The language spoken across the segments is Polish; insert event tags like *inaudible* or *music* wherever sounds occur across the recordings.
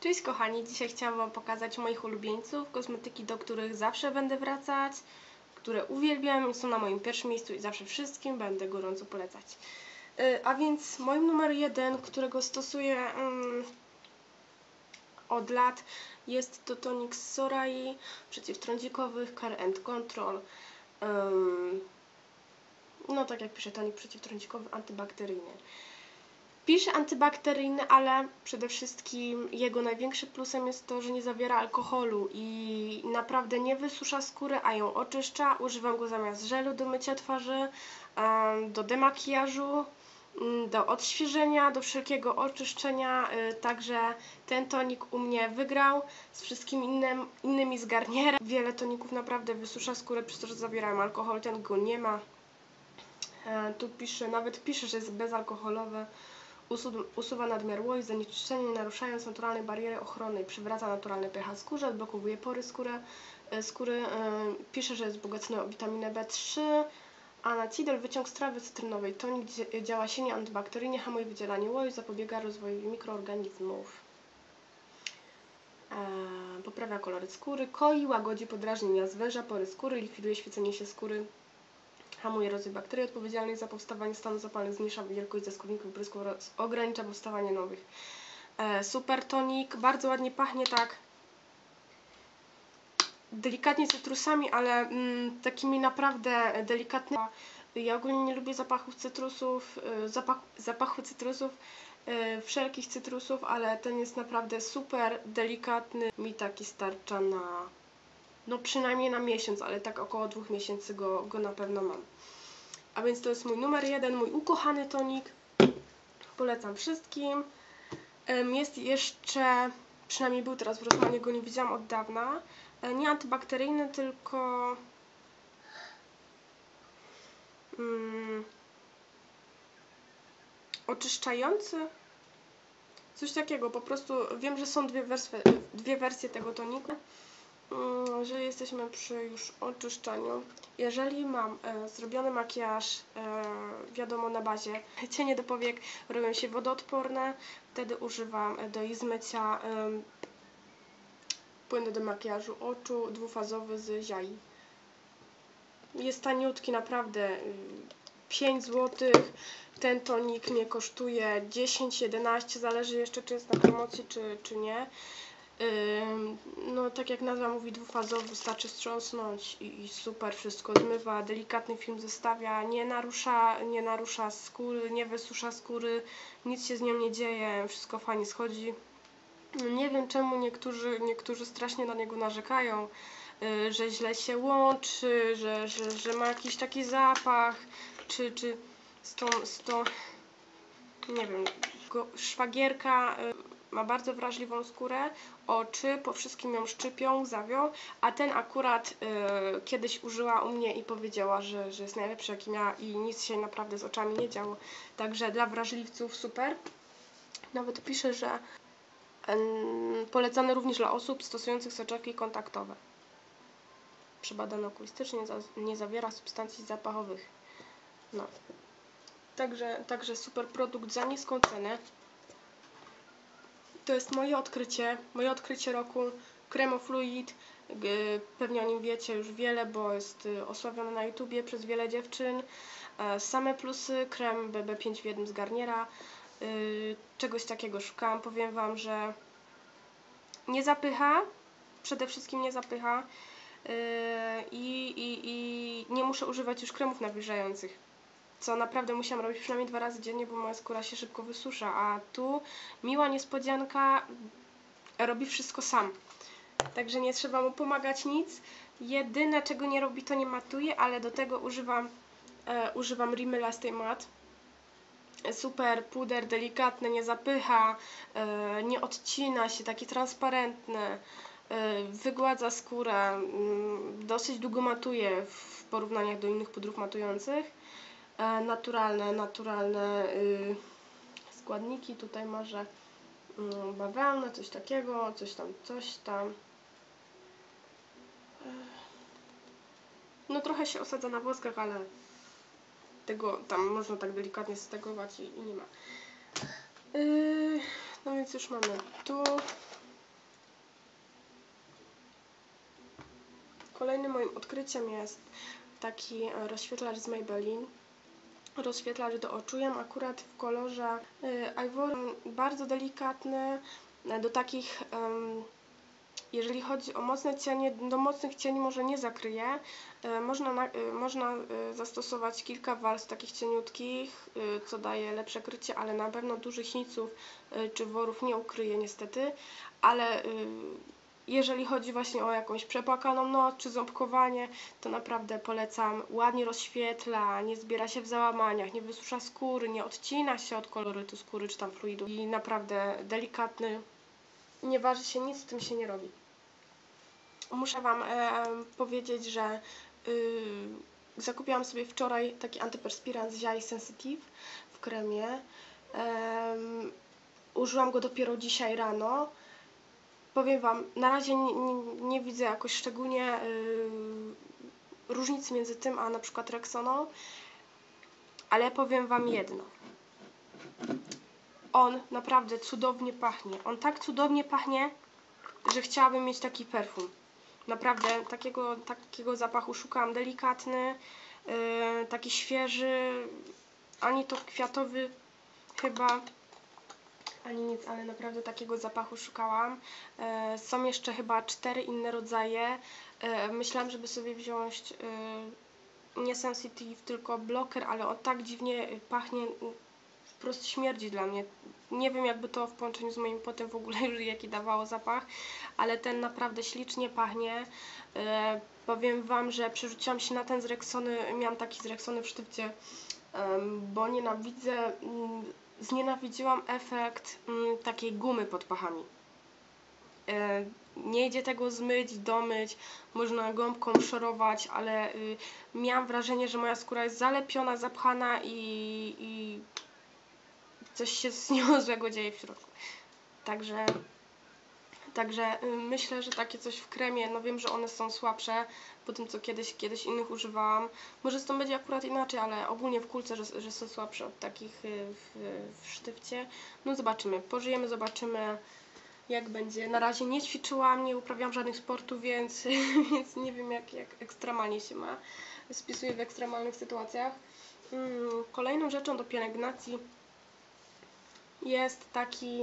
Cześć kochani, dzisiaj chciałam Wam pokazać moich ulubieńców, kosmetyki, do których zawsze będę wracać, które uwielbiam i są na moim pierwszym miejscu i zawsze wszystkim będę gorąco polecać. Yy, A więc moim numer jeden, którego stosuję mm, od lat jest to tonik z Sorai przeciwtrądzikowych Care and Control. Ym, no tak jak pisze, tonik przeciwtrądzikowy, antybakteryjny. Pisze antybakteryjny, ale przede wszystkim jego największym plusem jest to, że nie zawiera alkoholu i naprawdę nie wysusza skóry, a ją oczyszcza. Używam go zamiast żelu do mycia twarzy, do demakijażu, mm, do odświeżenia, do wszelkiego oczyszczenia. y, Także ten tonik u mnie wygrał z wszystkimi innym, innymi z Garniera. Wiele toników naprawdę wysusza skórę przez to, że zawierają alkohol, ten go nie ma. E, Tu pisze, nawet pisze, że jest bezalkoholowy. Usu- usuwa nadmiar łoju, zanieczyszczenie, nie naruszając naturalnej bariery ochronnej. Przywraca naturalny pH skórze, odblokowuje pory skóry. e, skóry. e, Pisze, że jest wzbogacony o witaminę B3. Anacidol, wyciąg z trawy cytrynowej. Tonik dzia- działa silnie antybakteryjnie, hamuje wydzielanie łoju, zapobiega rozwojowi mikroorganizmów. E, poprawia kolory skóry, koi, łagodzi podrażnienia zwęża pory skóry, likwiduje świecenie się skóry, hamuje rozwój bakterii odpowiedzialnych za powstawanie stanów zapalnych, zmniejsza wielkość zaskórników brysku oraz ogranicza powstawanie nowych. E, super tonik, bardzo ładnie pachnie tak delikatnie cytrusami, ale mm, takimi naprawdę delikatnymi. Ja ogólnie nie lubię zapachów cytrusów, y, zapach, zapachu cytrusów, y, wszelkich cytrusów, ale ten jest naprawdę super delikatny. Mi taki starcza na no przynajmniej na miesiąc, ale tak około dwóch miesięcy go, go na pewno mam. A więc to jest mój numer jeden, mój ukochany tonik. Polecam wszystkim. Jest jeszcze, przynajmniej był teraz w Rosmanie, go nie widziałam od dawna. E, Nie antybakteryjny, tylko mm, oczyszczający. Coś takiego, po prostu wiem, że są dwie, wersje, dwie wersje tego toniku. Mm, Jeżeli jesteśmy przy już oczyszczaniu, jeżeli mam e, zrobiony makijaż, e, wiadomo na bazie *laughs* cienie do powiek robią się wodoodporne, wtedy używam e, do ich zmycia płyn do makijażu oczu dwufazowy z Ziai. Jest taniutki, naprawdę. y, 5 zł. Ten tonik nie kosztuje 10-11, zależy jeszcze czy jest na promocji, czy, czy nie. No, tak jak nazwa mówi, dwufazowy, wystarczy strząsnąć i, i super wszystko zmywa, delikatny film zestawia, nie narusza, nie narusza skóry, nie wysusza skóry, nic się z nią nie dzieje, wszystko fajnie schodzi. Nie wiem czemu niektórzy, niektórzy strasznie na niego narzekają, y, że źle się łączy, że, że, że ma jakiś taki zapach, czy, czy z tą, z tą nie wiem, szwagierka y, ma bardzo wrażliwą skórę, oczy po wszystkim ją szczypią, zawią, a ten akurat y, kiedyś użyła u mnie i powiedziała, że, że jest najlepszy jaki miała i nic się naprawdę z oczami nie działo. Także dla wrażliwców super. Nawet pisze, że Em, Polecany również dla osób stosujących soczewki kontaktowe. Przebadany okulistycznie, za- nie zawiera substancji zapachowych. No. Także, także super produkt za niską cenę. To jest moje odkrycie, moje odkrycie roku. Kremofluid. G- Pewnie o nim wiecie już wiele, bo jest y, osławiony na YouTubie przez wiele dziewczyn. E, Same plusy, krem BB5 w jednym z Garniera. Y, Czegoś takiego szukałam. Powiem Wam, że nie zapycha, przede wszystkim nie zapycha i, i, i nie muszę używać już kremów nawilżających, co naprawdę musiałam robić przynajmniej dwa razy dziennie, bo moja skóra się szybko wysusza, a tu miła niespodzianka robi wszystko sam. Także nie trzeba mu pomagać nic. Jedyne czego nie robi to nie matuje, ale do tego używam e, używam Rimmel Stay Matte super puder, delikatny, nie zapycha, e, nie odcina się, taki transparentny, e, wygładza skórę, mm, dosyć długo matuje w porównaniach do innych pudrów matujących. E, naturalne, naturalne y, składniki. Tutaj może mm, bawełnę, coś takiego, coś tam, coś tam. E, no trochę się osadza na włoskach, ale tego tam można tak delikatnie stegować i, i nie ma. Yy, no więc już mamy tu. Kolejnym moim odkryciem jest taki rozświetlacz z Maybelline. Rozświetlacz do oczu. Jem akurat w kolorze y, Ivory. Bardzo delikatny. e, Do takich, jeżeli chodzi o mocne cienie, do mocnych cieni może nie zakryje. Można, na, e, można e, zastosować kilka warstw takich cieniutkich, co daje lepsze krycie, ale na pewno dużych niców czy worów nie ukryje niestety. Ale y, jeżeli chodzi właśnie o jakąś przepłakaną noc czy ząbkowanie, to naprawdę polecam. Ładnie rozświetla, nie zbiera się w załamaniach, nie wysusza skóry, nie odcina się od kolorytu skóry czy tam fluidu. I naprawdę delikatny, nie waży się nic, z tym się nie robi. Muszę Wam e, powiedzieć, że y, zakupiłam sobie wczoraj taki antyperspirant z Jai Sensitive w kremie. Em, użyłam go dopiero dzisiaj rano. Powiem Wam, na razie nie, nie, nie widzę jakoś szczególnie y, różnicy między tym a na przykład Rexoną, ale powiem Wam jedno. On naprawdę cudownie pachnie. On tak cudownie pachnie, że chciałabym mieć taki perfum. Naprawdę takiego, takiego zapachu szukałam. Delikatny, yy, taki świeży, ani to kwiatowy chyba, ani nic, ale naprawdę takiego zapachu szukałam. E, Są jeszcze chyba cztery inne rodzaje. E, Myślałam, żeby sobie wziąć e, nie sensitive, tylko bloker, ale on tak dziwnie pachnie, wprost śmierdzi dla mnie. Nie wiem jakby to w połączeniu z moim potem w ogóle *laughs* już jaki dawało zapach, ale ten naprawdę ślicznie pachnie. Powiem Wam, że przerzuciłam się na ten z Rexony, miałam taki z Rexony w sztywcie, bo nienawidzę, mm, znienawidziłam efekt mm, takiej gumy pod pachami. E, Nie idzie tego zmyć, domyć, można gąbką szorować, ale y, miałam wrażenie, że moja skóra jest zalepiona, zapchana i, i coś się z nią *laughs* złego dzieje w środku. Także, także y, myślę, że takie coś w kremie, no wiem, że one są słabsze po tym, co kiedyś, kiedyś innych używałam. Może z tym będzie akurat inaczej, ale ogólnie w kulce, że, że są słabsze od takich y, w, w sztywcie. No zobaczymy, pożyjemy, zobaczymy jak będzie. Na razie nie ćwiczyłam, nie uprawiam żadnych sportów, więc, *laughs* więc nie wiem jak, jak ekstremalnie się ma. Spisuję w ekstremalnych sytuacjach. Mm, Kolejną rzeczą do pielęgnacji jest taki,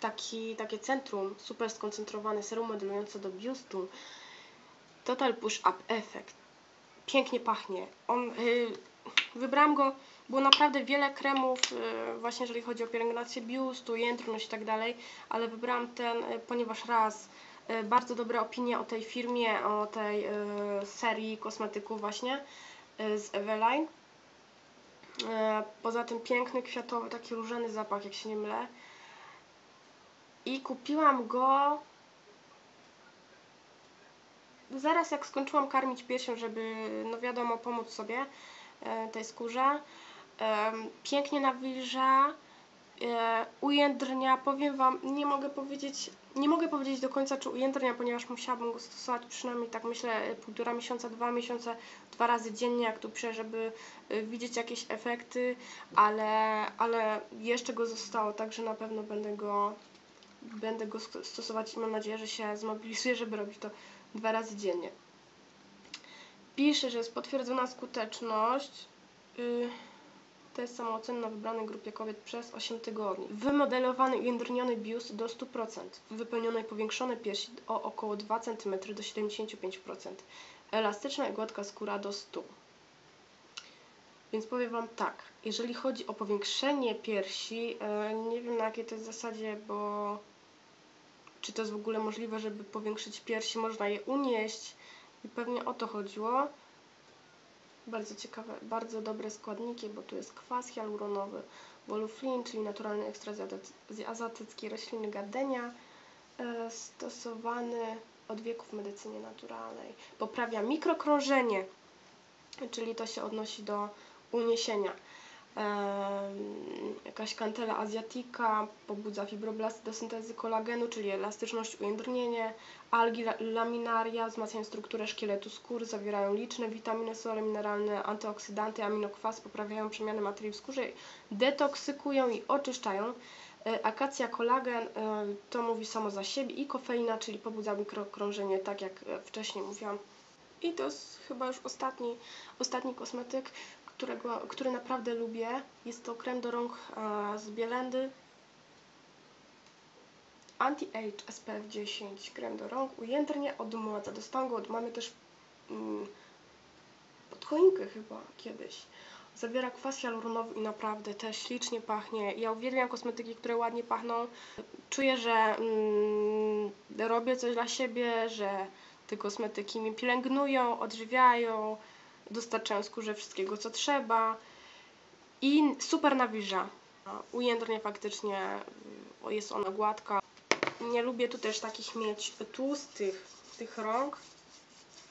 taki, takie centrum super skoncentrowane serum modelujące do biustu. Total Push Up Effect. Pięknie pachnie. On, y, wybrałam go, było naprawdę wiele kremów, y, właśnie jeżeli chodzi o pielęgnację biustu, jędrność i tak dalej, ale wybrałam ten, y, ponieważ raz y, bardzo dobre opinie o tej firmie, o tej y, serii kosmetyków właśnie y, z Eveline. E, Poza tym piękny, kwiatowy, taki różany zapach, jak się nie mylę. I kupiłam go zaraz jak skończyłam karmić piersią, żeby, no wiadomo, pomóc sobie e, tej skórze. Pięknie nawilża, e, ujędrnia. Powiem Wam, nie mogę powiedzieć, nie mogę powiedzieć do końca, czy ujędrnia, ponieważ musiałabym go stosować przynajmniej, tak myślę, półtora miesiąca, dwa miesiące, dwa razy dziennie, jak tu piszę, żeby y, widzieć jakieś efekty, ale, ale jeszcze go zostało, także na pewno będę go, będę go sto- stosować i mam nadzieję, że się zmobilizuję, żeby robić to dwa razy dziennie. Pisze, że jest potwierdzona skuteczność. y, Test samooceny na wybranej grupie kobiet przez 8 tygodni. Wymodelowany i ujędrniony biust do 100%. Wypełnione i powiększone piersi o około 2 cm do 75%. Elastyczna i gładka skóra do 100. Więc powiem Wam tak, jeżeli chodzi o powiększenie piersi, e, nie wiem na jakiej to jest zasadzie, bo czy to jest w ogóle możliwe, żeby powiększyć piersi, można je unieść i pewnie o to chodziło. Bardzo ciekawe, bardzo dobre składniki, bo tu jest kwas hialuronowy, woluflin, czyli naturalny ekstrakt z azjaty- z azjatyckiej rośliny gardenia, e, stosowany od wieków w medycynie naturalnej. Poprawia mikrokrążenie, czyli to się odnosi do uniesienia. Jakaś cantella asiatica pobudza fibroblasty do syntezy kolagenu, czyli elastyczność, ujędrnienie. Algi la- laminaria wzmacniają strukturę szkieletu skóry, zawierają liczne witaminy, sole mineralne, antyoksydanty, aminokwas, poprawiają przemianę materii w skórze, detoksykują i oczyszczają. E, Akacja kolagen e, to mówi samo za siebie i kofeina, czyli pobudza mikrokrążenie, tak jak wcześniej mówiłam. I to jest chyba już ostatni, ostatni kosmetyk, którego, który naprawdę lubię. Jest to krem do rąk e, z Bielendy. Anti-Age SPF 10 krem do rąk, ujędrnie, odmładza. Dostałam go od mamy też mm, pod choinkę chyba kiedyś. Zawiera kwas hialuronowy i naprawdę też ślicznie pachnie. Ja uwielbiam kosmetyki, które ładnie pachną. Czuję, że mm, robię coś dla siebie, że te kosmetyki mi pielęgnują, odżywiają, dostarczają skórze wszystkiego, co trzeba. I super nawilża. Ujędrnie faktycznie y, jest ona gładka. Nie lubię tu też takich mieć tłustych tych rąk.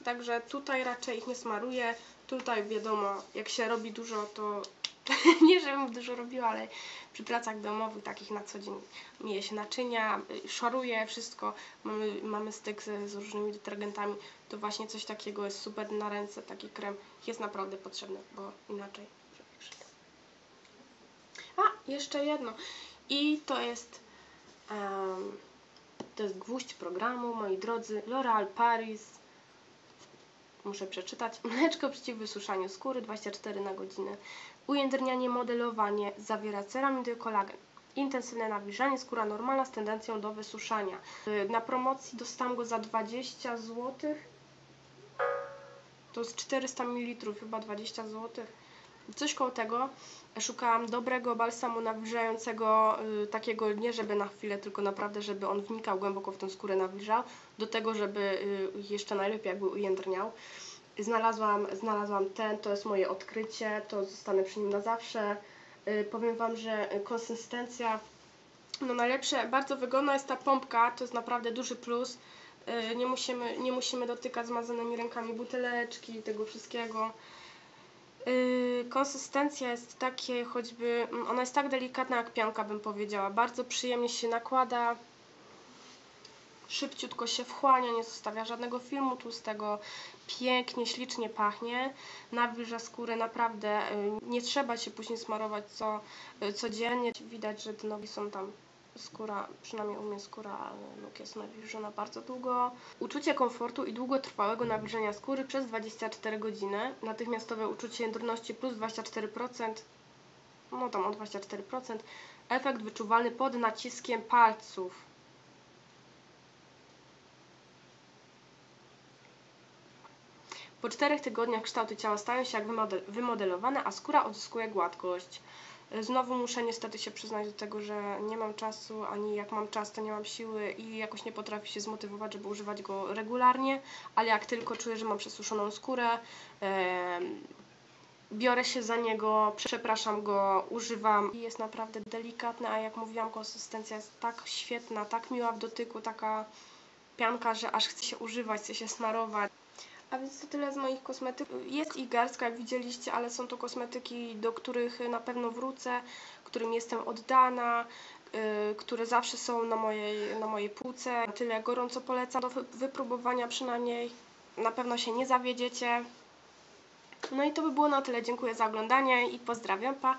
Także tutaj raczej ich nie smaruję. Tutaj wiadomo, jak się robi dużo, to *laughs* nie żebym dużo robiła, ale przy pracach domowych, takich na co dzień, myje się naczynia, szoruje wszystko, mamy, mamy styk z, z różnymi detergentami, to właśnie coś takiego jest super na ręce, taki krem jest naprawdę potrzebny, bo inaczej. A, jeszcze jedno. I to jest em, to jest gwóźdź programu, moi drodzy, L'Oreal Paris muszę przeczytać. Mleczko przeciw wysuszaniu skóry 24 na godzinę. Ujędrnianie, modelowanie, zawiera ceramidy i kolagen. Intensywne nawilżanie, skóra normalna z tendencją do wysuszania. Yy, Na promocji dostałam go za 20 zł. To jest 400 ml, chyba 20 zł. Coś koło tego. Szukałam dobrego balsamu nawilżającego, yy, takiego nie żeby na chwilę, tylko naprawdę, żeby on wnikał głęboko w tą skórę, nawilżał. Do tego, żeby yy, jeszcze najlepiej jakby ujędrniał. Znalazłam, znalazłam ten, to jest moje odkrycie, to zostanę przy nim na zawsze. Yy, powiem Wam, że konsystencja, no najlepsze, bardzo wygodna jest ta pompka, to jest naprawdę duży plus. Yy, nie, musimy, nie musimy dotykać zmazanymi rękami buteleczki, tego wszystkiego. Yy, konsystencja jest takie choćby, mm, ona jest tak delikatna jak pianka bym powiedziała, bardzo przyjemnie się nakłada, szybciutko się wchłania, nie zostawia żadnego filmu tłustego, pięknie, ślicznie pachnie, nawilża skórę, naprawdę y, nie trzeba się później smarować co, y, codziennie, widać, że te nogi są tam skóra, przynajmniej u mnie skóra nóg jest nawilżona bardzo długo. Uczucie komfortu i długotrwałego nawilżenia skóry przez 24 godziny, natychmiastowe uczucie jędrności plus 24%, no tam o 24%, efekt wyczuwalny pod naciskiem palców. Po czterech tygodniach kształty ciała stają się jak wymodel- wymodelowane, a skóra odzyskuje gładkość. Znowu muszę niestety się przyznać do tego, że nie mam czasu, ani jak mam czas, to nie mam siły i jakoś nie potrafię się zmotywować, żeby używać go regularnie, ale jak tylko czuję, że mam przesuszoną skórę, em, biorę się za niego, przepraszam go, używam i jest naprawdę delikatny, a jak mówiłam, konsystencja jest tak świetna, tak miła w dotyku, taka pianka, że aż chce się używać, chce się smarować. A więc to tyle z moich kosmetyków. Jest ich garstka, jak widzieliście, ale są to kosmetyki, do których na pewno wrócę, którym jestem oddana, yy, które zawsze są na mojej, na mojej półce. Tyle gorąco polecam do wy- wypróbowania przynajmniej. Na pewno się nie zawiedziecie. No i to by było na tyle. Dziękuję za oglądanie i pozdrawiam. Pa!